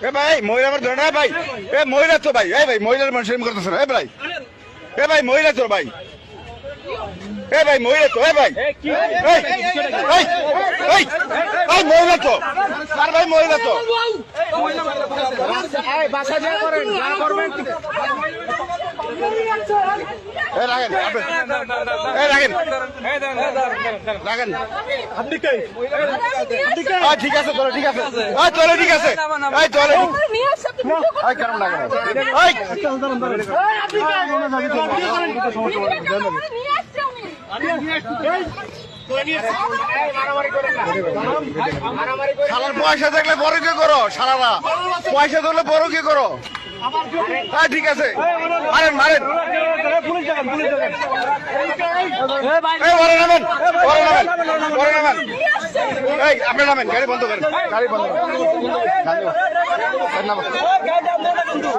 এ ভাই মহিলা আমার ধরে না ভাই এ মহিলা তো ভাই এ ভাই মহিলার মানুষের করতেছে না এ ভাই এ ভাই মহিলা তো ভাই এ ভাই মহিলা তো এ ভাই মহিলা তো আর ভাই মহিলা তো রাখেন রাখেন আপনি ঠিক আছে চলো ঠিক আছে চলো চলে ঠিক আছে এই চলে কেমন লাগে শালার পয়সা থাকলে বড় কে করো শালারা? পয়সা থাকলে বড় কে করো? হ্যাঁ ঠিক আছে। মারেন মারেন। আপনি নামেন গাড়ি বন্ধ করেন। গাড়ি বন্ধ করেন। গাড়ি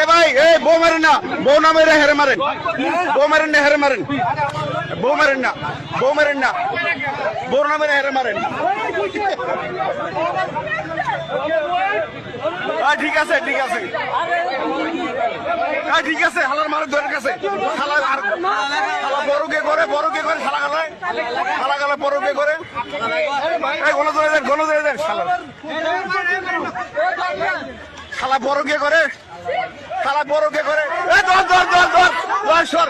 এ ভাই, এ, বউ মারেন না। বউ না মেরে হেরে মারেন। বউ মারেন না, হেরে মারেন। বউ মারেন না, বউ মারেন না। বউ না মেরে হেরে মারেন। ঠিক আছে ঠিক আছে। ঠিক আছে, হালার মারের দরের কাছে হালা আর- হালা বড় কে করে বড় কে করে, শালা গালায় শালা গালা বড় কে করে। এই গণ শালা বড় কে করে? শালা বড় কে করে? এ ধর ধর ধর ধর। সর।